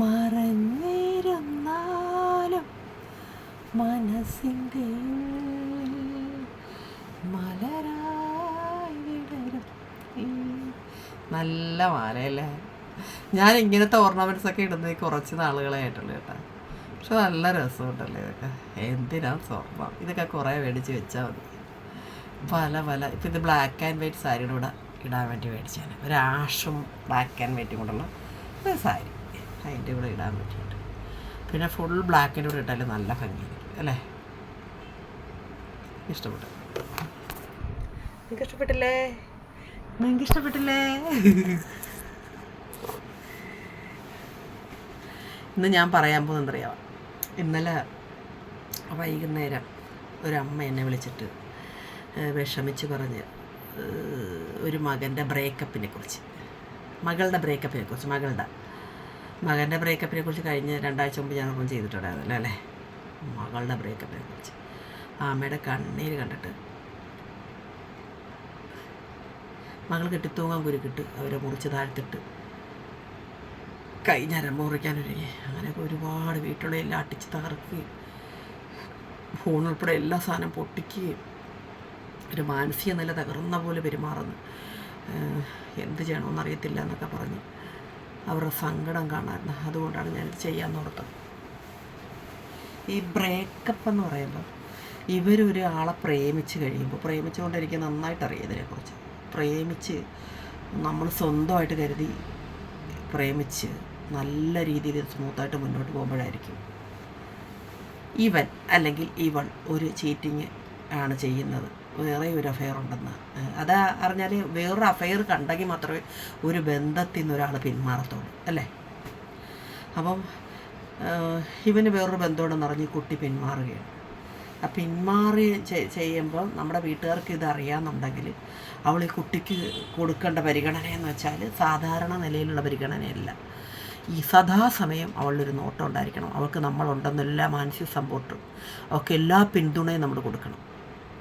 മറഞ്ഞിരുന്നാലും മനസ്സിന്റെ നല്ല മാലയല്ലേ? ഞാൻ ഇങ്ങനത്തെ ഓർണമെന്റ്സ് ഒക്കെ ഇടുന്നത് കുറച്ച് നാളുകളെ ആയിട്ടുള്ളൂ കേട്ടോ. പക്ഷെ നല്ല രസമുണ്ടല്ലേ ഇതൊക്കെ. എന്തിനാ സ്വർണം? ഇതൊക്കെ കുറേ മേടിച്ച് വെച്ചാൽ മതി. പല പല. ഇപ്പം ഇത് ബ്ലാക്ക് ആൻഡ് വൈറ്റ് സാരിയുടെ കൂടെ ഇടാൻ വേണ്ടി മേടിച്ചാണ് ഒരു ബ്ലാക്ക് ആൻഡ് വൈറ്റും കൊണ്ടുള്ള ഒരു സാരി. അതിന്റെ ഇവിടെ ഇടാൻ പറ്റിയിട്ട്. പിന്നെ ഫുൾ ബ്ലാക്കിന്റെ ഇവിടെ ഇട്ടാലും നല്ല ഭംഗിയായിരിക്കും അല്ലേ? ഇഷ്ടപ്പെട്ടു. നിങ്ങൾക്ക് ഇഷ്ടപ്പെട്ടില്ലേ നിങ്ങൾക്ക് ഇഷ്ടപ്പെട്ടില്ലേ ഇന്ന് ഞാൻ പറയാൻ പോകുന്നത് അറിയാം ഇന്നലെ വൈകുന്നേരം ഒരമ്മ എന്നെ വിളിച്ചിട്ട് വിഷമിച്ച് പറഞ്ഞ് ഒരു മകന്റെ ബ്രേക്കപ്പിനെ കുറിച്ച്. മകളുടെ ബ്രേക്കപ്പിനെ കുറിച്ച് മകളുടെ. മകന്റെ ബ്രേക്കപ്പിനെ കുറിച്ച് കഴിഞ്ഞ രണ്ടാഴ്ച മുമ്പ് ഞാൻ ഒന്നും ചെയ്തിട്ടുണ്ടായിരുന്നല്ലോ അല്ലേ? മകളുടെ ബ്രേക്കപ്പിനെ കുറിച്ച്. അമ്മയുടെ കണ്ണീര് കണ്ടിട്ട്. മകൾ കെട്ടിത്തൂങ്ങാൻ കുരുക്കിട്ട് അവരെ മുറിച്ച് താഴ്ത്തിട്ട്. കൈ ഞരമ്പ് മുറിക്കാനൊരുങ്ങി അങ്ങനെയൊക്കെ ഒരുപാട് വീട്ടിലുള്ള എല്ലാം അട്ടിച്ച് തകർക്കുകയും ഫോൺ ഉൾപ്പെടെ എല്ലാ സാധനം പൊട്ടിക്കുകയും ഒരു മാനസിക നില തകർന്ന പോലെ പെരുമാറുന്നു. എന്ത് ചെയ്യണമെന്നറിയത്തില്ല എന്നൊക്കെ പറഞ്ഞ്. അവരുടെ സങ്കടം കാണാറുണ്ട് അതുകൊണ്ടാണ് ഞാൻ ചെയ്യാൻ ഓർത്തത് ഈ ബ്രേക്കപ്പ് എന്ന് പറയുമ്പോൾ ഇവരൊരാളെ പ്രേമിച്ച് കഴിയുമ്പോൾ പ്രേമിച്ചുകൊണ്ട് എനിക്ക് നന്നായിട്ട് അറിയാം ഇതിനെക്കുറിച്ച്. പ്രേമിച്ച് നമ്മൾ സ്വന്തമായിട്ട് കരുതി പ്രേമിച്ച് നല്ല രീതിയിൽ സ്മൂത്തായിട്ട് മുന്നോട്ട് പോകുമ്പോഴായിരിക്കും ഇവൻ അല്ലെങ്കിൽ ഇവൾ ഒരു ചീറ്റിങ് ആണ് ചെയ്യുന്നത്. വേറെ ഒരു അഫെയർ ഉണ്ടെന്ന്. അത് അറിഞ്ഞാൽ വേറൊരു അഫയർ കണ്ടെങ്കിൽ മാത്രമേ ഒരു ബന്ധത്തിൽ നിന്ന് ഒരാൾ പിന്മാറത്തുള്ളൂ അല്ലേ? അപ്പം ഇവന് വേറൊരു ബന്ധമുണ്ടെന്ന് അറിഞ്ഞ് കുട്ടി പിന്മാറുകയാണ്. ആ പിന്മാറി ചെയ്യുമ്പോൾ നമ്മുടെ വീട്ടുകാർക്ക് ഇത് അറിയാമെന്നുണ്ടെങ്കിൽ അവൾ ഈ കുട്ടിക്ക് കൊടുക്കേണ്ട പരിഗണന എന്ന് വെച്ചാൽ സാധാരണ നിലയിലുള്ള പരിഗണനയല്ല. ഈ സദാസമയം അവളുടെ ഒരു നോട്ടം ഉണ്ടായിരിക്കണം. അവൾക്ക് നമ്മളുണ്ടെന്നെല്ലാ മാനസിക സപ്പോർട്ടും അവൾക്ക് എല്ലാ പിന്തുണയും നമ്മൾ കൊടുക്കണം.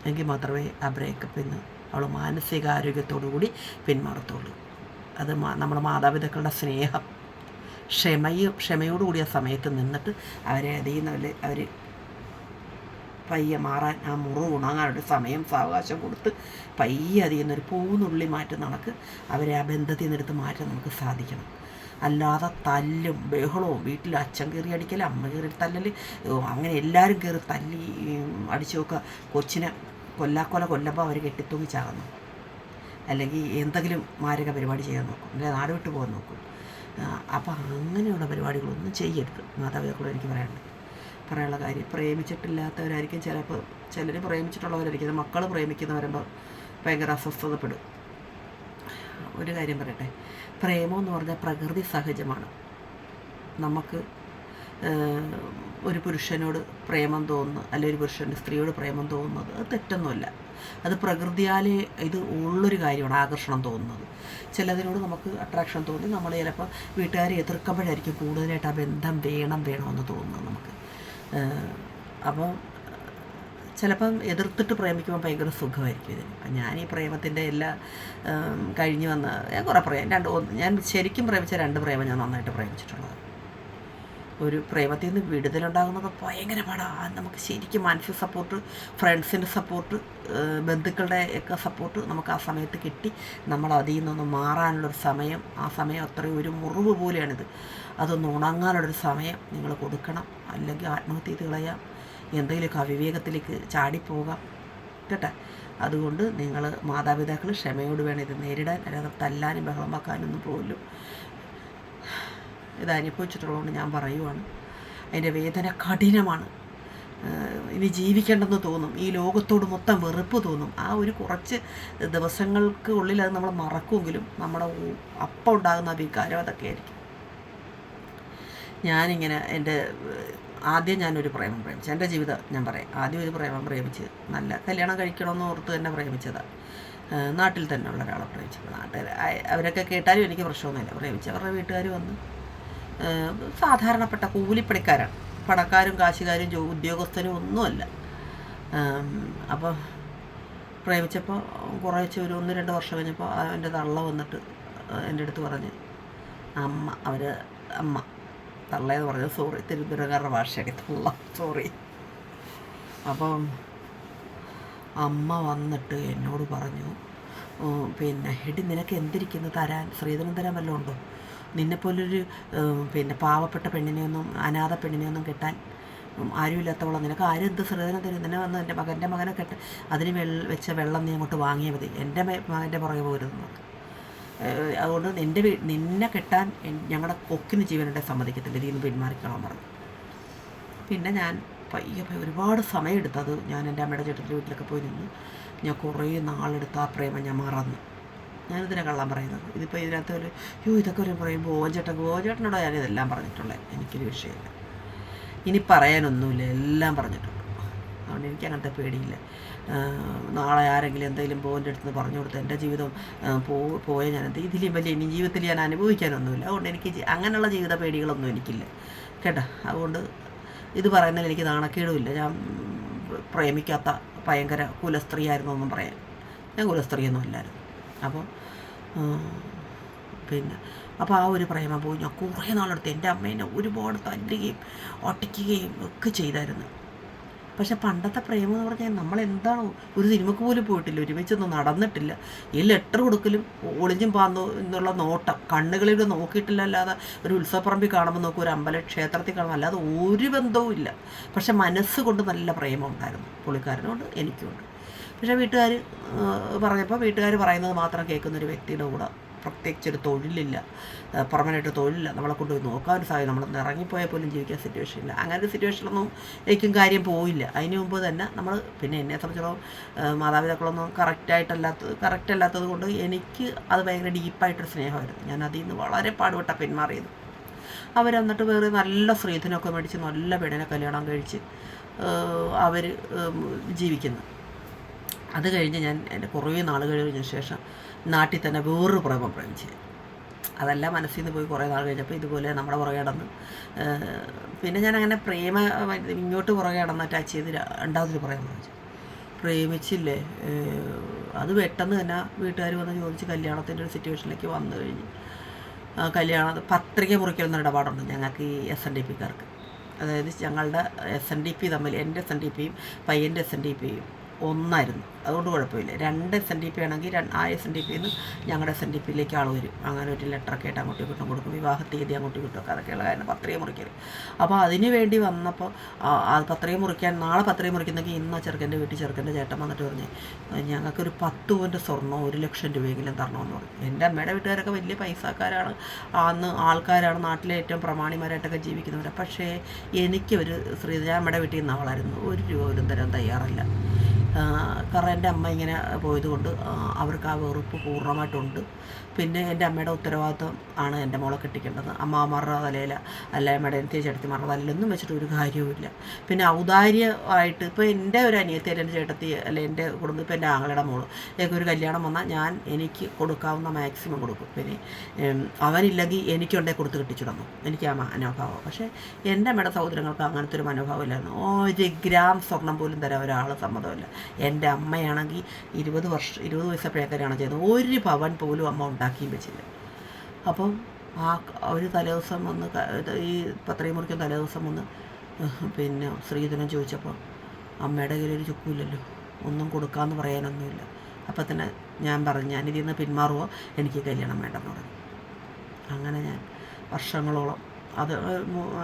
എങ്കിൽ മാത്രമേ ആ ബ്രേക്കപ്പിൽ നിന്ന് അവൾ മാനസികാരോഗ്യത്തോടു കൂടി പിന്മാറത്തുള്ളൂ. അത് നമ്മുടെ മാതാപിതാക്കളുടെ സ്നേഹം ക്ഷമയും ആ സമയത്ത് നിന്നിട്ട് അവരെ അതിൽ നിന്ന് അവർ പയ്യെ മാറാൻ ആ മുറിവ് ഉണങ്ങാനുള്ള സമയം സാവകാശം കൊടുത്ത് പയ്യെ അതിൽ നിന്നൊരു പൂന്നുള്ളി മാറ്റി നടക്ക് അവരെ ആ ബന്ധത്തിൽ നിന്നെടുത്ത് മാറ്റാൻ നമുക്ക് സാധിക്കണം. അല്ലാതെ തല്ലും ബഹളവും വീട്ടിൽ അച്ഛൻ കയറി അടിക്കൽ അമ്മ കയറി തല്ലൽ അങ്ങനെ എല്ലാവരും കയറി തല്ലി ഉം, അടിച്ചു നോക്കുക കൊച്ചിനെ കൊല്ലാക്കൊല കൊല്ലുമ്പോൾ അവർ കെട്ടിത്തൂങ്ങി ചാകുന്നു. അല്ലെങ്കിൽ എന്തെങ്കിലും മാരക പരിപാടി ചെയ്യാൻ നോക്കും. അല്ലെങ്കിൽ നാട് വിട്ടു പോകാൻ നോക്കും. അപ്പോൾ അങ്ങനെയുള്ള പരിപാടികളൊന്നും ചെയ്യരുത്. മാതാപിതാക്കളോട് എനിക്ക് പറയാനുണ്ട് പറയാനുള്ള കാര്യം പ്രേമിച്ചിട്ടില്ലാത്തവരായിരിക്കും ചിലപ്പോൾ ചിലർ പ്രേമിച്ചിട്ടുള്ളവരായിരിക്കും. മക്കൾ പ്രേമിക്കുന്ന വരുമ്പോൾ ഭയങ്കര അസ്വസ്ഥതപ്പെടും. ഒരു കാര്യം പറയട്ടെ. പ്രേമം എന്ന് പറഞ്ഞാൽ പ്രകൃതി സഹജമാണ്. നമുക്ക് ഒരു പുരുഷനോട് പ്രേമം തോന്നുന്നു അല്ലെങ്കിൽ ഒരു പുരുഷന്റെ സ്ത്രീയോട് പ്രേമം തോന്നുന്നത് അത് തെറ്റൊന്നുമല്ല. അത് പ്രകൃതിയാലേ ഇത് ഉള്ളൊരു കാര്യമാണ് ആകർഷണം തോന്നുന്നത്. ചിലതിനോട് നമുക്ക് അട്രാക്ഷൻ തോന്നി നമ്മൾ ചിലപ്പോൾ വീട്ടുകാരെ എതിർക്കുമ്പോഴായിരിക്കും കൂടുതലായിട്ട് ആ ബന്ധം വേണം വേണമെന്ന് തോന്നുന്നത് നമുക്ക്. അപ്പോൾ ചിലപ്പം എതിർത്തിട്ട് പ്രേമിക്കുമ്പോൾ ഭയങ്കര സുഖമായിരിക്കും ഇതിന്. അപ്പം ഞാൻ ഈ പ്രേമത്തിന്റെ എല്ലാ കഴിഞ്ഞ് വന്ന ഞാൻ കുറേ പ്രേമം രണ്ട് ഞാൻ ശരിക്കും പ്രേമിച്ച രണ്ട് പ്രേമം ഞാൻ നന്നായിട്ട് പ്രേമിച്ചിട്ടുള്ളത് ഒരു പ്രേമത്തിൽ നിന്ന് വിടുതലുണ്ടാകുന്നത് ഭയങ്കര പാടാണ് നമുക്ക് ശരിക്കും മാനസിക സപ്പോർട്ട് ഫ്രണ്ട്സിന്റെ സപ്പോർട്ട് ബന്ധുക്കളുടെ ഒക്കെ സപ്പോർട്ട് നമുക്ക് ആ സമയത്ത് കിട്ടി. നമ്മൾ അതിൽ നിന്നൊന്ന് മാറാനുള്ളൊരു സമയം ആ സമയം അത്രയും ഒരു മുറിവ് പോലെയാണിത്. അതൊന്ന് ഉണങ്ങാനുള്ളൊരു സമയം നിങ്ങൾ കൊടുക്കണം. അല്ലെങ്കിൽ ആത്മഹത്യ ചെയ്ത് കളയാം. എന്തെങ്കിലുമൊക്കെ അവിവേകത്തിലേക്ക് ചാടിപ്പോകാം. കേട്ടെ? അതുകൊണ്ട് നിങ്ങൾ മാതാപിതാക്കൾ ക്ഷമയോട് വേണം ഇത് നേരിടാൻ. അല്ലാതെ തല്ലാനും ബഹളം വെക്കാനൊന്നും പോലും ഇത് അനുഭവിച്ചിട്ടുള്ളതുകൊണ്ട് ഞാൻ പറയുവാണ്. അതിന്റെ വേദന കഠിനമാണ്. ഇനി ജീവിക്കേണ്ടെന്ന് തോന്നും. ഈ ലോകത്തോട് മൊത്തം വെറുപ്പ് തോന്നും. ആ ഒരു കുറച്ച് ദിവസങ്ങൾക്ക് ഉള്ളിൽ അത് നമ്മൾ മറക്കുമെങ്കിലും നമ്മുടെ അപ്പം ഉണ്ടാകുന്ന വികാരം അതൊക്കെ ആയിരിക്കും. ഞാനിങ്ങനെ എന്റെ ആദ്യം ഞാനൊരു പ്രേമം പ്രേമിച്ചു. എന്റെ ജീവിതം ഞാൻ പറയാം. ആദ്യം ഒരു പ്രേമം പ്രേമിച്ച് നല്ല കല്യാണം കഴിക്കണമെന്ന് ഓർത്ത് തന്നെ പ്രേമിച്ചതാണ് നാട്ടിൽ തന്നെ ഉള്ള ഒരാളെ പ്രേമിച്ചത് നാട്ടിൽ അവരൊക്കെ കേട്ടാലും എനിക്ക് പ്രശ്നമൊന്നുമില്ല. പ്രേമിച്ച് അവരുടെ വീട്ടുകാർ വന്ന് സാധാരണപ്പെട്ട കൂലിപ്പണിക്കാരാണ്. പണക്കാരും കാശുകാരും ജോ ഉദ്യോഗസ്ഥരും ഒന്നുമല്ല. അപ്പോൾ പ്രേമിച്ചപ്പോൾ കുറേശ്ശെ ഒരു ഒന്ന് രണ്ട് വർഷം കഴിഞ്ഞപ്പോൾ എന്റെ തള്ള വന്നിട്ട് എന്റെ അടുത്ത് പറഞ്ഞ് അമ്മ അവർ അമ്മ. തള്ളയെന്ന് പറഞ്ഞത് സോറി തിരുവനന്തപുരക്കാരുടെ ഭാഷയൊക്കെ തള്ള സോറി. അപ്പം അമ്മ വന്നിട്ട് എന്നോട് പറഞ്ഞു പിന്നെ എടി നിനക്ക് എന്തിരിക്കുന്നു? തരാൻ ശ്രീധരൻ തരാൻ വല്ലതും ഉണ്ടോ? നിന്നെപ്പോലൊരു പിന്നെ പാവപ്പെട്ട പെണ്ണിനെയൊന്നും അനാഥ പെണ്ണിനെയൊന്നും കെട്ടാൻ ആരുമില്ലാത്തവളം. നിനക്ക് ആരും എന്ത് ശ്രീധരൻ തരും? നിന്നെ വന്ന് എന്റെ മകന്റെ മകനെ കെട്ട് അതിന് വെള്ള വെച്ച വെള്ളം നീ അങ്ങോട്ട് വാങ്ങിയാൽ മതി. എന്റെ മകന്റെ പുറകെ പോരുന്നു അതുകൊണ്ട് നിന്റെ നിന്നെ കെട്ടാൻ ഞങ്ങളുടെ കൊക്കിന് ജീവനുണ്ടെ സമ്മതിക്കത്തില്ല. ഇതിൽ നിന്ന് പിന്മാറിക്കണം പറഞ്ഞു. പിന്നെ ഞാൻ പയ്യെ ഒരുപാട് സമയമെടുത്തത് ഞാൻ എന്റെ അമ്മയുടെ ചേട്ടന്റെ വീട്ടിലൊക്കെ പോയി നിന്ന് ഞാൻ കുറേ നാളെടുത്ത് ആ പ്രേമം ഞാൻ മറന്നു. ഞാനിതിനെ കള്ളം പറയുന്നത്. ഇതിപ്പോൾ ഇതിനകത്ത് ഒരു യോ ഇതൊക്കെ ഒരു പറയുമ്പോൾ ഓജേട്ടൻ ഓജേട്ടനോട് ഞാൻ ഇതെല്ലാം പറഞ്ഞിട്ടുള്ളത് എനിക്കൊരു വിഷയമില്ല. ഇനി പറയാനൊന്നുമില്ല. എല്ലാം പറഞ്ഞിട്ടുണ്ട്. അതുകൊണ്ട് എനിക്ക് അങ്ങനത്തെ പേടിയില്ല. നാളെ ആരെങ്കിലും എന്തെങ്കിലും പോന്റെ അടുത്ത് പറഞ്ഞു കൊടുത്ത് എന്റെ ജീവിതം പോ പോയ ഞാൻ എന്ത് ഇതിലും വലിയ ഇനി ജീവിതത്തിൽ ഞാൻ അനുഭവിക്കാനൊന്നുമില്ല. അതുകൊണ്ട് എനിക്ക് അങ്ങനെയുള്ള ജീവിത പേടികളൊന്നും എനിക്കില്ല. കേട്ടോ? അതുകൊണ്ട് ഇത് പറയുന്നതിൽ എനിക്ക് നാണക്കേടുമില്ല. ഞാൻ പ്രേമിക്കാത്ത ഭയങ്കര കുലസ്ത്രീയായിരുന്നു എന്നും പറയാൻ ഞാൻ കുലസ്ത്രീയൊന്നും അല്ലായിരുന്നു. അപ്പോൾ പിന്നെ. അപ്പോൾ ആ ഒരു പ്രേമം പോയി. ഞാൻ കുറേ നാളെടുത്ത് എന്റെ അമ്മേനെ ഒരുപാട് തല്ലുകയും ഒട്ടിക്കുകയും ഒക്കെ ചെയ്തായിരുന്നു. പക്ഷെ പണ്ടത്തെ പ്രേമം എന്ന് പറഞ്ഞാൽ നമ്മൾ എന്താണോ ഒരു സിനിമക്ക് പോലും പോയിട്ടില്ല. ഒരുമിച്ചൊന്നും നടന്നിട്ടില്ല. ഈ ലെറ്റർ കൊടുക്കലും ഒളിഞ്ഞും പാന്നു എന്നുള്ള നോട്ടം കണ്ണുകളിലൂടെ നോക്കിയിട്ടില്ല. അല്ലാതെ ഒരു ഉത്സവപ്പറമ്പിൽ കാണുമ്പോൾ നോക്കും ഒരു അമ്പല ക്ഷേത്രത്തിൽ കാണുമ്പോൾ അല്ലാതെ ഒരു ബന്ധവും ഇല്ല. പക്ഷെ മനസ്സുകൊണ്ട് നല്ല പ്രേമം ഉണ്ടായിരുന്നു. പുള്ളിക്കാരനോട് എനിക്കുണ്ട്. പക്ഷേ വീട്ടുകാർ പറഞ്ഞപ്പോൾ വീട്ടുകാർ പറയുന്നത് മാത്രം കേൾക്കുന്ന ഒരു വ്യക്തിയുടെ കൂടെ പ്രത്യേകിച്ച് ഒരു തൊഴിലില്ല. പെർമനന്റ് തൊഴിലില്ല. നമ്മളെ കൊണ്ടുപോയി നോക്കാൻ ഒരു സാധ്യത നമ്മളൊന്ന് ഇറങ്ങിപ്പോയാൽ പോലും ജീവിക്കാൻ സിറ്റുവേഷൻ ഇല്ല. അങ്ങനെ ഒരു സിറ്റുവേഷനൊന്നും എനിക്കും കാര്യം പോയില്ല. അതിന് മുമ്പ് തന്നെ നമ്മൾ പിന്നെ എന്നെ സംബന്ധിച്ചിടത്തോളം മാതാപിതാക്കളൊന്നും കറക്റ്റായിട്ടല്ലാത്തത് കറക്റ്റ് അല്ലാത്തത് കൊണ്ട് എനിക്ക് അത് ഭയങ്കര ഡീപ്പായിട്ടൊരു സ്നേഹമായിരുന്നു. ഞാൻ അതിൽ നിന്ന് വളരെ പാടുപെട്ട പിന്മാറിയത് അവർ എന്നിട്ട് വേറെ നല്ല സ്ത്രീധനമൊക്കെ മേടിച്ച് നല്ല പെണ്ണിനെ കല്യാണം കഴിച്ച് അവർ ജീവിക്കുന്നു. അത് കഴിഞ്ഞ് ഞാൻ എന്റെ കുറേ നാൾ കഴിഞ്ഞ ശേഷം നാട്ടിൽ തന്നെ വേറൊരു പ്രേമം പ്രേമിച്ച് അതല്ല മനസ്സിൽ നിന്ന് പോയി കുറേ നാൾ കഴിഞ്ഞപ്പോൾ ഇതുപോലെ നമ്മുടെ പുറകെ കിടന്ന് പിന്നെ ഞാൻ അങ്ങനെ പ്രേമ ഇങ്ങോട്ട് പുറകെ കിടന്ന് അറ്റാച്ച് ചെയ്ത് രണ്ടാമതൊരു പ്രേമം പ്രേമിച്ചു പ്രേമിച്ചില്ലേ അത് പെട്ടെന്ന് തന്നെ വീട്ടുകാർ വന്ന് ചോദിച്ച് കല്യാണത്തിന്റെ ഒരു സിറ്റുവേഷനിലേക്ക് വന്നു കഴിഞ്ഞ്. കല്യാണ പത്രിക മുറിക്കൽ ഇടപാടുണ്ട് ഞങ്ങൾക്ക് ഈ എസ് എൻ ഡി പിക്കാർക്ക് അതായത് ഞങ്ങളുടെ എസ് എൻ ഡി പി തമ്മിൽ എന്റെ എസ് എൻ ഡി പിയും പയ്യന്റെ എസ് എൻ ഡി പിയും ഒന്നായിരുന്നു. അതുകൊണ്ട് കുഴപ്പമില്ല. രണ്ട് എസ് എൻ ഡി പി ആണെങ്കിൽ ആ എസ് എൻ ഡി പിയിൽ നിന്ന് ഞങ്ങളുടെ എസ് എൻ ഡി പിയിലേക്ക് ആൾ വരും. അങ്ങനെ ഒരു ലെറ്ററൊക്കെ ആയിട്ട് അങ്ങോട്ട് ഇങ്ങോട്ടും കൊടുക്കും. വിവാഹ തീയതി അങ്ങോട്ട് ഇങ്ങോട്ടും ഒക്കെ അതൊക്കെയുള്ള കാര്യം പത്രിക മുറിക്കൽ അപ്പോൾ അതിന് വേണ്ടി വന്നപ്പോൾ ആ പത്രിക മുറിക്കാൻ നാളെ പത്രിക മുറിക്കുന്നെങ്കിൽ ഇന്ന് ചെറുക്കന്റെ വീട്ടിൽ ചെറുക്കന്റെ ചേട്ടൻ വന്നിട്ട് പറഞ്ഞ് ഞങ്ങൾക്കൊരു പത്ത് പവന്റെ സ്വർണം ഒരു ലക്ഷം രൂപയെങ്കിലും തരണമെന്ന് പറഞ്ഞു. എന്റെ അമ്മയുടെ വീട്ടുകാരൊക്കെ വലിയ പൈസക്കാരാണ്. അന്ന് ആൾക്കാരാണ് നാട്ടിലെ ഏറ്റവും പ്രമാണിമാരായിട്ടൊക്കെ ജീവിക്കുന്നവർ പക്ഷേ എനിക്ക് ഒരു വീട്ടിൽ നിന്ന് ആളായിരുന്നു ഒരു രൂപ പോലും തരാൻ തയ്യാറല്ല. കാരണം അമ്മ ഇങ്ങനെ പോയതുകൊണ്ട് അവർക്ക് ആ വെറുപ്പ് പൂർണമായിട്ടുണ്ട്. പിന്നെ എന്റെ അമ്മയുടെ ഉത്തരവാദിത്വം ആണ് എന്റെ മോളെ കെട്ടിക്കേണ്ടത്. അമ്മാമാരുടെ തലയിൽ അല്ല അമ്മയുടെ എനിക്ക് ചേട്ടത്തിമാരുടെ തലയിലൊന്നും വെച്ചിട്ട് ഒരു കാര്യവുമില്ല പിന്നെ ഔദാര്യമായിട്ട് ഇപ്പോൾ എന്റെ ഒരു അനിയത്തി എന്റെ ചേട്ടത്തി അല്ലെ എന്റെ കുടുംബം ഇപ്പോൾ എന്റെ ആങ്ങളുടെ മോൾ ഒക്കെ ഒരു കല്യാണം വന്നാൽ ഞാൻ എനിക്ക് കൊടുക്കാവുന്ന മാക്സിമം കൊടുക്കും. പിന്നെ അവനില്ലെങ്കിൽ എനിക്കുണ്ടെങ്കിൽ കൊടുത്ത് കെട്ടിച്ചിടണം. എനിക്ക് ആ മനോഭാവം. പക്ഷേ എന്റെ അമ്മയുടെ സഹോദരങ്ങൾക്ക് അങ്ങനത്തെ ഒരു മനോഭാവം ഇല്ലായിരുന്നു. ഒരു ഗ്രാം സ്വർണം പോലും തരാൻ ഒരാൾ സമ്മതമില്ല. എന്റെ അമ്മയാണെങ്കിൽ ഇരുപത് വർഷം ഇരുപത് വയസ്സപ്പോഴേ കല്യാണം ചെയ്തത്? ഒരു പവൻ പോലും അമ്മ ഉണ്ടാക്കിയും വെച്ചില്ല. അപ്പം ആ ഒരു തലേദിവസം വന്ന് ഈ പത്രയും തലേദിവസം വന്ന് പിന്നെ ശ്രീധനം ചോദിച്ചപ്പോൾ അമ്മയുടെ കയ്യിൽ ഒരു ചുക്കുമില്ലല്ലോ ഒന്നും കൊടുക്കാമെന്ന് പറയാനൊന്നുമില്ല. അപ്പം തന്നെ ഞാൻ പറഞ്ഞു ഞാൻ ഇതിൽ നിന്ന് പിന്മാറുമോ എനിക്ക് കല്യാണം വേണ്ടെന്ന് പറഞ്ഞു. അങ്ങനെ ഞാൻ വർഷങ്ങളോളം അത്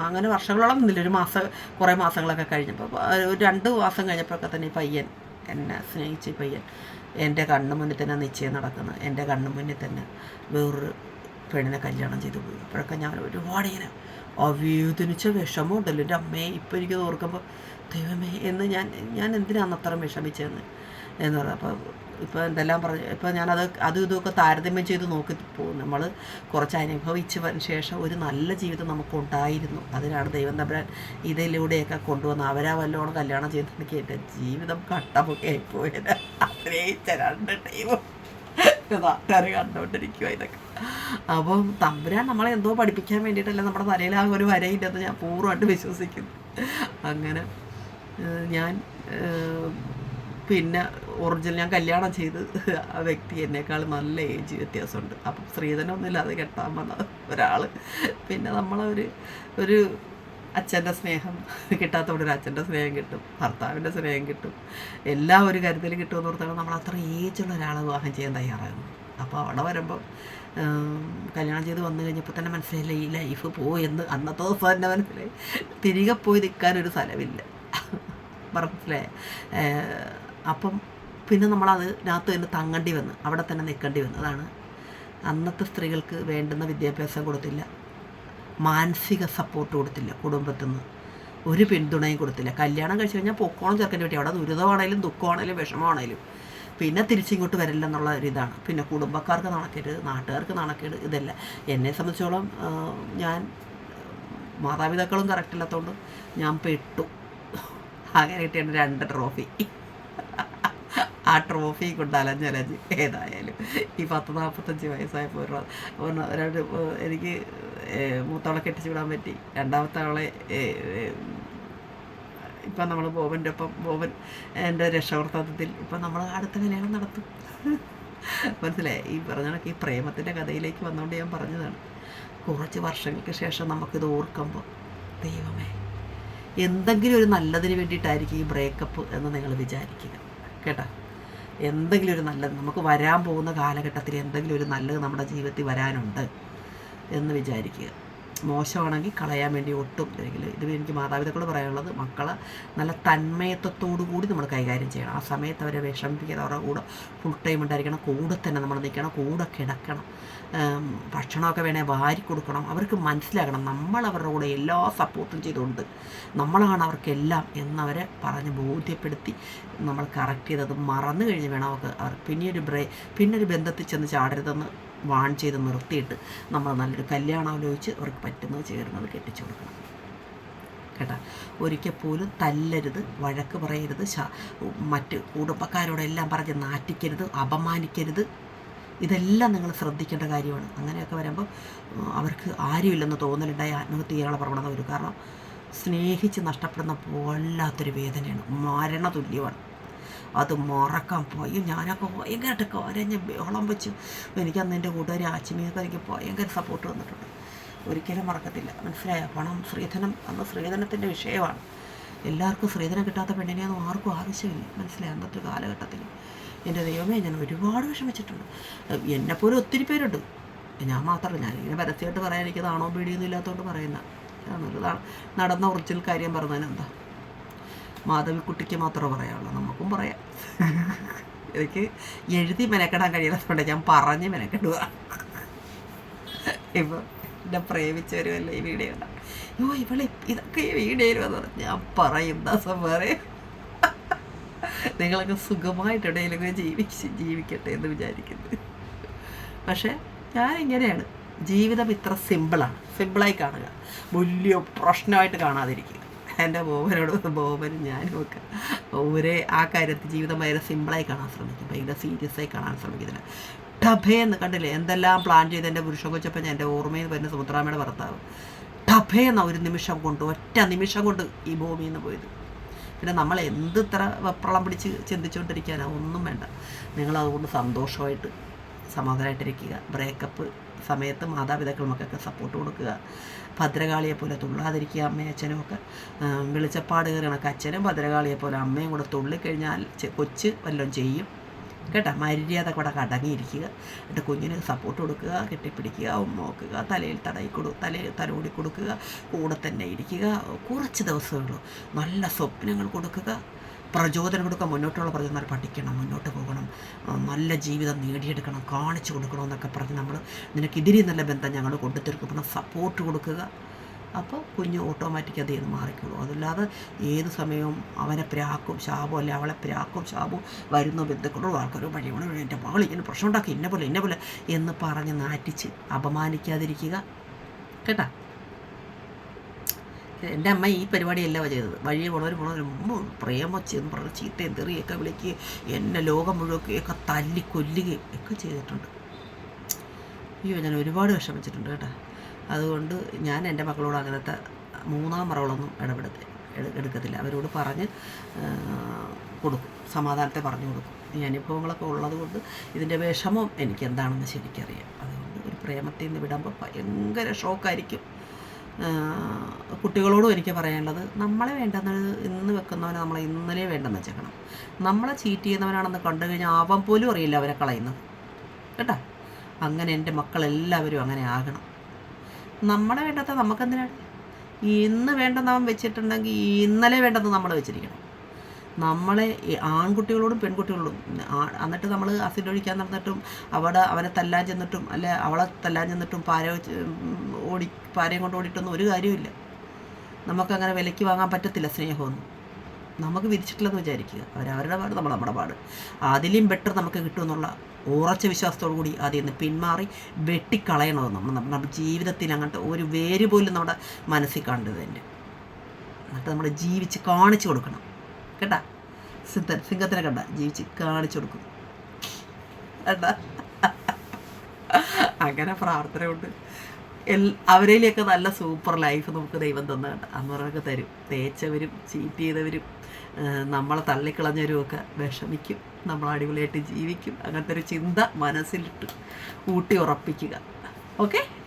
അങ്ങനെ വർഷങ്ങളോളം നിന്നില്ല ഒരു മാസം കുറേ മാസങ്ങളൊക്കെ കഴിഞ്ഞപ്പോൾ ഒരു രണ്ട് മാസം കഴിഞ്ഞപ്പോഴൊക്കെ തന്നെ പയ്യൻ എന്നെ സ്നേഹിച്ച പയ്യൻ എന്റെ കണ്ണു മുന്നിൽ തന്നെ നിശ്ചയം നടക്കുന്നത് എന്റെ കണ്ണു മുന്നിൽ തന്നെ വേറൊരു പെണ്ണിനെ കല്യാണം ചെയ്തു പോയി. അപ്പോഴൊക്കെ ഞാൻ ഒരുപാട് ഇങ്ങനെ അവേദനിച്ച വിഷമം ഉണ്ടല്ലോ എന്റെ അമ്മയെ ഇപ്പം എനിക്ക് ഓർക്കുമ്പോൾ ദൈവമേ എന്ന് ഞാൻ ഞാൻ എന്തിനാണ് അത്ര വിഷമിച്ചതെന്ന്? എന്ന് പറയാം അപ്പോൾ ഇപ്പോൾ എന്തെല്ലാം പറഞ്ഞു ഇപ്പോൾ ഞാനത് അതും ഇതുമൊക്കെ താരതമ്യം ചെയ്ത് നോക്കി പോകും നമ്മൾ കുറച്ച് അനുഭവിച്ചതിന് ശേഷം ഒരു നല്ല ജീവിതം നമുക്കുണ്ടായിരുന്നു. അതിനാണ് ദൈവം തമ്പുരാൻ ഇതിലൂടെയൊക്കെ കൊണ്ടുവന്ന് അവരാ വല്ലോണം കല്യാണം ചെയ്തെനിക്ക് എന്റെ ജീവിതം കട്ടമൊക്കെയായി പോയത്. ആഗ്രഹിച്ച രണ്ട് ടൈമും നാട്ടുകാർ കണ്ടുകൊണ്ടിരിക്കുക ഇതൊക്കെ. അപ്പം തമ്പുരാൻ നമ്മളെ എന്തോ പഠിപ്പിക്കാൻ വേണ്ടിയിട്ടല്ല നമ്മുടെ തലയിൽ ആ ഒരു വരയില്ലെന്ന് ഞാൻ പൂർണമായിട്ട് വിശ്വസിക്കുന്നു. അങ്ങനെ ഞാൻ പിന്നെ ഒറിജിനൽ ഞാൻ കല്യാണം ചെയ്ത് ആ വ്യക്തി എന്നേക്കാൾ നല്ല ഏജ് വ്യത്യാസമുണ്ട്. അപ്പം സ്ത്രീധനമൊന്നുമില്ലാതെ കെട്ടാൻ വന്ന ഒരാൾ പിന്നെ നമ്മളൊരു ഒരു അച്ഛന്റെ സ്നേഹം കിട്ടാത്തവിടെ ഒരു അച്ഛന്റെ സ്നേഹം കിട്ടും ഭർത്താവിന്റെ സ്നേഹം കിട്ടും. എല്ലാ ഒരു കരുതൽ കിട്ടുമെന്ന് ഓർത്താണ് നമ്മൾ അത്ര ഏജുള്ള ഒരാളെ വിവാഹം ചെയ്യാൻ തയ്യാറാകുന്നത്. അപ്പോൾ അവിടെ വരുമ്പോൾ കല്യാണം ചെയ്ത് വന്നു കഴിഞ്ഞപ്പോൾ തന്നെ മനസ്സിലായില്ല ഈ ലൈഫ് പോയെന്ന് അന്നത്തെ ദിവസം തന്നെ മനസ്സിലായി. തിരികെ പോയി നിൽക്കാനൊരു സ്ഥലമില്ല. മനസ്സിലായ? അപ്പം പിന്നെ നമ്മളത് അതിനകത്ത് തന്നെ തങ്ങേണ്ടി വന്ന് അവിടെ തന്നെ നിൽക്കേണ്ടി വന്നു. അതാണ് അന്നത്തെ സ്ത്രീകൾക്ക് വേണ്ടുന്ന വിദ്യാഭ്യാസം കൊടുത്തില്ല. മാനസിക സപ്പോർട്ട് കൊടുത്തില്ല കുടുംബത്തിൽ നിന്ന്. ഒരു പിന്തുണയും കൊടുത്തില്ല. കല്യാണം കഴിച്ചു കഴിഞ്ഞാൽ പൊക്കോണം ചേർക്കേണ്ടി പറ്റി അവിടെ ദുരിതമാണേലും ദുഃഖമാണേലും വിഷമമാണേലും. പിന്നെ തിരിച്ചിങ്ങോട്ട് വരില്ല എന്നുള്ള ഒരിതാണ്. പിന്നെ കുടുംബക്കാർക്ക് നാണക്കേട് നാട്ടുകാർക്ക് നാണക്കേട് ഇതല്ല. എന്നെ സംബന്ധിച്ചോളം ഞാൻ മാതാപിതാക്കളും കറക്റ്റ് ഇല്ലാത്തതുകൊണ്ട് ഞാൻ പെട്ടു. അങ്ങനെ കിട്ടിയാണ് രണ്ട് ട്രോഫി ആ ട്രോഫി കൊണ്ട് അലഞ്ഞലഞ്ഞ് ഏതായാലും. ഈ പത്ത് നാൽപ്പത്തഞ്ച് വയസ്സായപ്പോൾ ഒരു രണ്ട് എനിക്ക് മൂത്തവളെ കെട്ടിച്ചു വിടാൻ പറ്റി. രണ്ടാമത്തെ ആളെ ഇപ്പം നമ്മൾ ബോബന്റെ ഒപ്പം ബോബൻ എന്റെ രക്ഷകർത്താത്വത്തിൽ ഇപ്പം നമ്മൾ അടുത്ത കല്യാണം നടത്തും. മനസ്സിലായി? ഈ പറഞ്ഞ കണക്ക് ഈ പ്രേമത്തിന്റെ കഥയിലേക്ക് വന്നുകൊണ്ട് ഞാൻ പറഞ്ഞതാണ്. കുറച്ച് വർഷങ്ങൾക്ക് ശേഷം നമുക്കിത് ഓർക്കുമ്പോൾ ദൈവമേ എന്തെങ്കിലും ഒരു നല്ലതിന് വേണ്ടിയിട്ടായിരിക്കും ഈ ബ്രേക്കപ്പ് എന്ന് നിങ്ങൾ വിചാരിക്കുക. കേട്ടോ? എന്തെങ്കിലും ഒരു നല്ലത് നമുക്ക് വരാൻ പോകുന്ന കാലഘട്ടത്തിൽ എന്തെങ്കിലും ഒരു നല്ലത് നമ്മുടെ ജീവിതത്തിൽ വരാനുണ്ട് എന്ന് വിചാരിക്കുക. മോശമാണെങ്കിൽ കളയാൻ വേണ്ടി ഒട്ടും അല്ലെങ്കിൽ ഇത് എനിക്ക് മാതാപിതാക്കളോട് പറയാനുള്ളത് മക്കളെ നല്ല തന്മയത്വത്തോടു കൂടി നമ്മൾ കൈകാര്യം ചെയ്യണം. ആ സമയത്ത് അവരെ വിഷമിപ്പിക്കാതെ അവരുടെ കൂടെ ഫുൾ ടൈം ഉണ്ടായിരിക്കണം. കൂടെ തന്നെ നമ്മൾ നിൽക്കണം. കൂടെ കിടക്കണം. ഭക്ഷണമൊക്കെ വേണേൽ വാരി കൊടുക്കണം. അവർക്ക് മനസ്സിലാക്കണം നമ്മൾ അവരുടെ കൂടെ എല്ലാ സപ്പോർട്ടും ചെയ്തുകൊണ്ട് നമ്മളാണ് അവർക്കെല്ലാം എന്നവരെ പറഞ്ഞ് ബോധ്യപ്പെടുത്തി നമ്മൾ കറക്റ്റ് ചെയ്തത് മറന്നു കഴിഞ്ഞ് വേണം അവർക്ക്. അവർ പിന്നെ ഒരു ബ്രേ പിന്നൊരു ബന്ധത്തിൽ ചെന്ന് ചാടരുതെന്ന് വാൺ ചെയ്ത് നിർത്തിയിട്ട് നമ്മൾ നല്ലൊരു കല്യാണം ആലോചിച്ച് അവർക്ക് പറ്റുന്നത് ചേർന്നത് കെട്ടിച്ചു കൊടുക്കണം. കേട്ടോ? ഒരിക്കൽ പോലും തല്ലരുത് വഴക്ക് പറയരുത് മറ്റ് കുടുംബക്കാരോടെല്ലാം പറഞ്ഞ് നാറ്റിക്കരുത് അപമാനിക്കരുത്. ഇതെല്ലാം നിങ്ങൾ ശ്രദ്ധിക്കേണ്ട കാര്യമാണ്. അങ്ങനെയൊക്കെ വരുമ്പോൾ അവർക്ക് ആരുമില്ലെന്ന് തോന്നലുണ്ടായി ആത്മഹത്യ ചെയ്യാനുള്ള പ്രവണത കാരണം സ്നേഹിച്ച് നഷ്ടപ്പെടുന്ന വല്ലാത്തൊരു വേദനയാണ്. മരണ തുല്യമാണ് അത് മറക്കാൻ പോയി. ഞാനൊക്കെ ഭയങ്കരമായിട്ട് കരഞ്ഞ് ബഹളം വെച്ച് എനിക്കന്ന് എന്റെ കൂട്ടുകാരി ആച്ചമിയൊക്കെ എനിക്ക് ഭയങ്കര സപ്പോർട്ട് വന്നിട്ടുണ്ട്. ഒരിക്കലും മറക്കത്തില്ല. മനസ്സിലായ? പണം സ്ത്രീധനം അന്ന് സ്ത്രീധനത്തിന്റെ വിഷയമാണ്. എല്ലാവർക്കും സ്ത്രീധനം കിട്ടാത്ത പെണ്ണിനെയൊന്നും ആർക്കും ആവശ്യമില്ല. മനസ്സിലായി? അന്നത്തെ കാലഘട്ടത്തിൽ. എന്റെ ദൈവമേ ഞാൻ ഒരുപാട് വിഷമിച്ചിട്ടുണ്ട്. എന്നെപ്പോലെ ഒത്തിരി പേരുണ്ട്. ഞാൻ മാത്രമല്ല ഞാൻ ഇങ്ങനെ പരസ്യമായിട്ട് പറയാൻ എനിക്ക് നാണോ പേടിയൊന്നും ഇല്ലാത്തതുകൊണ്ട് പറയുന്ന. നടന്ന ഒറിജിനൽ കാര്യം പറഞ്ഞതിന് എന്താ മാധവിക്കുട്ടിക്ക് മാത്രമേ പറയാനുള്ളൂ നമുക്കും പറയാം. എനിക്ക് എഴുതി മെനക്കെടാൻ കഴിയാത്തതുകൊണ്ട് ഞാൻ പറഞ്ഞ് മെനക്കെടുക. ഇപ്പം എന്നെ പ്രേമിച്ചവരുമല്ല ഈ വീഡിയോ അയ്യോ ഇവളെ ഇതൊക്കെ ഈ വീഡിയോയിൽ വന്നത് ഞാൻ പറയും. ദാസം പറയും നിങ്ങളൊക്കെ സുഖമായിട്ട് എവിടെയെങ്കിലും ജീവിച്ച് ജീവിക്കട്ടെ എന്ന് വിചാരിക്കുന്നു. പക്ഷേ ഞാൻ ഇങ്ങനെയാണ്. ജീവിതം ഇത്ര സിമ്പിളാണ് സിമ്പിളായി കാണുക. വലിയ പ്രശ്നമായിട്ട് കാണാതിരിക്കുക. എന്റെ ബോബനോട് ബോബനും ഞാനും ഒക്കെ ഒരേ ആ കാര്യത്തിൽ ജീവിതം ഭയങ്കര സിമ്പിളായി കാണാൻ ശ്രമിക്കും ഭയങ്കര സീരിയസ് ആയി കാണാൻ ശ്രമിക്കുന്നില്ല. ടഭേന്ന് കണ്ടില്ലേ? എന്തെല്ലാം പ്ലാൻ ചെയ്ത് എന്റെ പുരുഷൻ കൊച്ചപ്പം ഞാൻ എന്റെ ഓർമ്മയിൽ വരുന്ന സുമിത്രാമ്മയുടെ ഭർത്താവ്. ടഭേന്ന ഒരു നിമിഷം കൊണ്ട് ഒറ്റ നിമിഷം കൊണ്ട് ഈ ഭൂമിയിൽ നിന്ന് പോയത്. പിന്നെ നമ്മൾ എന്ത് ഇത്ര വെപ്രളം പിടിച്ച് ചിന്തിച്ചുകൊണ്ടിരിക്കാനാണ് ഒന്നും വേണ്ട. നിങ്ങളതുകൊണ്ട് സന്തോഷമായിട്ട് സമാധാനമായിട്ടിരിക്കുക ബ്രേക്കപ്പ് സമയത്ത് മാതാപിതാക്കൾ മക്കൾക്ക് സപ്പോർട്ട് കൊടുക്കുക. ഭദ്രകാളിയെ പോലെ തുള്ളാതിരിക്കുക അമ്മയും അച്ഛനും ഒക്കെ. വെളിച്ചപ്പാട് കയറണക്ക് അച്ഛനും ഭദ്രകാളിയെ പോലെ അമ്മയും കൂടെ തുള്ളിക്കഴിഞ്ഞാൽ കൊച്ച് വല്ലതും ചെയ്യും. കേട്ടോ? മര്യാദ കൂടെ കടങ്ങിയിരിക്കുക. എന്നിട്ട് കുഞ്ഞിന് സപ്പോർട്ട് കൊടുക്കുക. കെട്ടിപ്പിടിക്കുക. നോക്കുക. തലയിൽ തടയി കൊടു തലയിൽ തലോടി കൊടുക്കുക. കൂടെ തന്നെ ഇരിക്കുക. കുറച്ച് ദിവസമേ ഉള്ളൂ. നല്ല സ്വപ്നങ്ങൾ കൊടുക്കുക. പ്രചോദനം കൊടുക്കുക മുന്നോട്ടുള്ള പ്രചോദനം പഠിക്കണം മുന്നോട്ട് പോകണം നല്ല ജീവിതം നേടിയെടുക്കണം കാണിച്ചു കൊടുക്കണം എന്നൊക്കെ പറഞ്ഞ് നമ്മൾ നിനക്ക് ഇതിരി നല്ല ബന്ധം ഞങ്ങൾ കൊണ്ടുതീർക്കണം സപ്പോർട്ട് കൊടുക്കുക. അപ്പോൾ കുഞ്ഞ് ഓട്ടോമാറ്റിക് അതിൽ നിന്ന് മാറിക്കോളൂ. അതല്ലാതെ ഏത് സമയവും അവനെ പ്രാക്കും ശാപം അല്ലെ അവളെ പ്രാക്കും ശാപവും വരുന്ന ബന്ധുക്കളോ ആൾക്കാരോ വഴിയോണോ എന്റെ മകൾ ഇങ്ങനെ പ്രശ്നം ഉണ്ടാക്കി ഇന്ന പോലെ ഇന്ന പോലെ എന്ന് പറഞ്ഞ് നാറ്റിച്ച് അപമാനിക്കാതിരിക്കുക. കേട്ടാ? എന്റെ അമ്മ ഈ പരിപാടിയല്ല ചെയ്തത്. വഴിയെ പോണവർ പോണവർ പ്രേമ ചെന്ന് പറഞ്ഞ് ചീത്തയും തെറിയൊക്കെ വിളിക്കുകയും എന്നെ ലോകം മുഴുവൊക്കെ തല്ലി കൊല്ലുകയും ഒക്കെ ചെയ്തിട്ടുണ്ട്. അയ്യോ ഞാൻ ഒരുപാട് വിഷമിച്ചിട്ടുണ്ട് കേട്ടോ. അതുകൊണ്ട് ഞാൻ എന്റെ മക്കളോട് അങ്ങനത്തെ മൂന്നാം മറകളൊന്നും ഇടപെടുത്തി എടുക്കത്തില്ല. അവരോട് പറഞ്ഞ് കൊടുക്കും. സമാധാനത്തെ പറഞ്ഞു കൊടുക്കും. ഈ അനുഭവങ്ങളൊക്കെ ഉള്ളത് കൊണ്ട് ഇതിന്റെ വിഷമം എനിക്ക് എന്താണെന്ന് ശരിക്കറിയാം. അതുകൊണ്ട് ഒരു പ്രേമത്തിൽ നിന്ന് വിടുമ്പോൾ ഭയങ്കര ഷോക്കായിരിക്കും. കുട്ടികളോടും എനിക്ക് പറയാനുള്ളത് നമ്മളെ വേണ്ടെന്നത് ഇന്ന് വെക്കുന്നവനെ നമ്മളെ ഇന്നലെ വേണ്ടെന്ന് വെച്ചേക്കണം. നമ്മളെ ചീറ്റ് ചെയ്യുന്നവനാണെന്ന് കണ്ടു കഴിഞ്ഞാൽ അവൻ പോലും അറിയില്ല അവരെ കളയുന്നത്. കേട്ടോ? അങ്ങനെ എന്റെ മക്കളെല്ലാവരും അങ്ങനെ ആകണം. നമ്മളെ വേണ്ടാത്ത നമുക്കെന്തിനാണ് ഇന്ന് വേണ്ടെന്ന് അവൻ വെച്ചിട്ടുണ്ടെങ്കിൽ ഇന്നലെ വേണ്ടെന്ന് നമ്മൾ വെച്ചിരിക്കണം. നമ്മളെ ആൺകുട്ടികളോടും പെൺകുട്ടികളോടും എന്നിട്ട് നമ്മൾ അസിഡ് ഒഴിക്കാൻ നടന്നിട്ടും അവിടെ അവനെ തല്ലാൻ ചെന്നിട്ടും അല്ലെ അവളെ തല്ലാൻ ചെന്നിട്ടും പാര ഓടി പാരയും കൊണ്ട് ഓടിയിട്ടൊന്നും ഒരു കാര്യമില്ല നമുക്കങ്ങനെ വിലയ്ക്ക് വാങ്ങാൻ പറ്റത്തില്ല സ്നേഹമൊന്നും. നമുക്ക് വിരിച്ചിട്ടില്ലെന്ന് വിചാരിക്കുക. അവരവരുടെ പാട് നമ്മൾ നമ്മുടെ പാട്. അതിലും ബെറ്റർ നമുക്ക് കിട്ടുമെന്നുള്ള ഉറച്ച വിശ്വാസത്തോടു കൂടി അതിൽ നിന്ന് പിന്മാറി വെട്ടിക്കളയണമെന്ന് നമ്മൾ നമ്മുടെ ജീവിതത്തിൽ അങ്ങനത്തെ ഒരു വേര് പോലും നമ്മുടെ മനസ്സിൽ കണ്ടത് തന്നെ എന്നിട്ട് നമ്മൾ ജീവിച്ച് കാണിച്ചു കൊടുക്കണം. കേട്ടാ? സിദ്ധൻ സിംഹത്തിനെ കണ്ട ജീവിച്ച് കാണിച്ചു കൊടുക്കും. അങ്ങനെ പ്രാർത്ഥനയുണ്ട്. എൽ അവരിലേക്ക് നല്ല സൂപ്പർ ലൈഫ് നമുക്ക് ദൈവം തന്ന കണ്ട അന്നൊക്കെ തരും. തേച്ചവരും ചീറ്റ് ചെയ്തവരും നമ്മളെ തള്ളിക്കളഞ്ഞവരും ഒക്കെ വിഷമിക്കും. നമ്മൾ അടിപൊളിയായിട്ട് ജീവിക്കും. അങ്ങനത്തെ ഒരു ചിന്ത മനസ്സിലിട്ട് ഊട്ടി ഉറപ്പിക്കുക. ഓക്കെ?